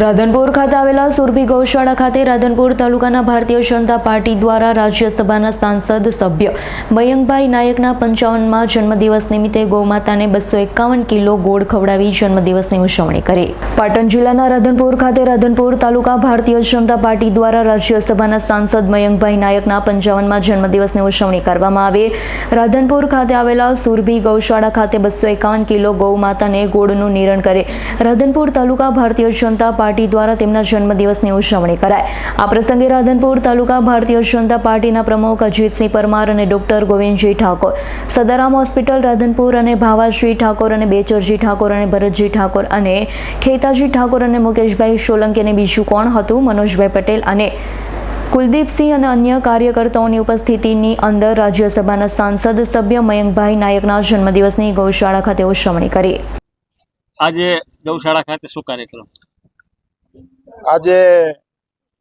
રાધનપુર ખાતે આવેલા સુરભી ગૌશાળા ખાતે રાધનપુર તાલુકાના ભારતીય જનતા પાર્ટી દ્વારા રાજ્યસભાના સાંસદ સભ્ય મયંકભાઈ નાયકના પંચાવનમાં જન્મદિવસ નિમિત્તે ગૌમાતાને બસો એકાવન કિલો ગોળ ખવડાવી જન્મદિવસની ઉજવણી કરી. પાટણ જિલ્લાના રાધનપુર ખાતે રાધનપુર તાલુકા ભારતીય જનતા પાર્ટી દ્વારા રાજ્યસભાના સાંસદ મયંકભાઈ નાયકના પંચાવનમાં જન્મદિવસની ઉજવણી કરવામાં આવી. રાધનપુર ખાતે આવેલા સુરભી ગૌશાળા ખાતે બસો એકાવન કિલો ગૌમાતાને ગોળનું નિરણ કરે. રાધનપુર તાલુકા ભારતીય જનતા પાર્ટી દ્વારા તેમના જન્મદિવસની ઉજવણી કરાય આ પ્રસંગે રાધનપુર તાલુકા ભારતીય જનતા પાર્ટીના પ્રમુખ અજીતસિંહ પરમાર અને ડોક્ટર ગોવિંદજી ઠાકોર, સદારામ હોસ્પિટલ રાધનપુર અને ભાવાજી ઠાકોર અને બેચરજી ઠાકોર અને ભરતજી ઠાકોર અને ખેતાજી ઠાકોર અને મુકેશભાઈ સોલંકી અને બીજું કોણ હતું? મનોજભાઈ પટેલ અને કુલદીપસિંહ અને અન્ય કાર્યકર્તાઓની ઉપસ્થિતિની અંદર રાજ્યસભાના સાંસદ સભ્ય મયંકભાઈ નાયકના જન્મદિવસની ગૌશાળા ખાતે ઉજવણી કરી. આજે ગૌશાળા ખાતે શું કાર્યક્રમ? આજે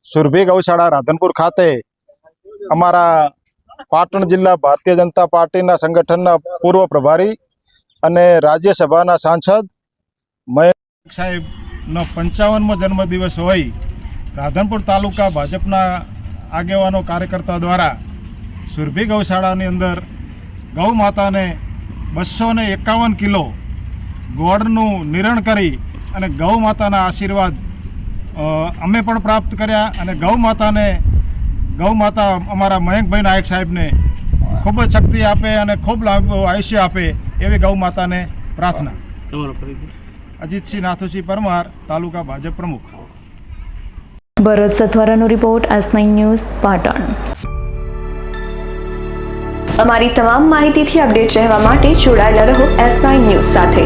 સુરભી ગૌશાળા રાધનપુર ખાતે અમારા પાટણ જિલ્લા ભારતીય જનતા પાર્ટીના સંગઠનના પૂર્વ પ્રભારી અને રાજ્યસભાના સાંસદ મયંક સાહેબનો પંચાવનમો જન્મદિવસ હોય રાધનપુર તાલુકા ભાજપના આગેવાનો કાર્યકર્તા દ્વારા સુરભી ગૌશાળાની અંદર ગૌ માતાને બસો એકાવન કિલો ગોળનું નિરણ કરી અને ગૌ માતાના આશીર્વાદ અમે પણ પ્રાપ્ત કર્યા અને ગૌ માતાને ગૌ માતા અમારા મયંકભાઈ નાયક સાહેબને ખૂબ જ શક્તિ આપે અને ખૂબ લાંબુ આયુષ્ય આપે એવી ગૌ માતાને પ્રાર્થના. તમારો પરિચય? અજીતસિંહ નાથુસિંહ પરમાર તાલુકા ભાજપ પ્રમુખ. Bharat સથવારાનો report S nine news Patan. અમારી તમામ માહિતીથી અપડેટ રહેવા માટે જોડાયેલા રહો એસ નાઇન ન્યૂઝ સાથે.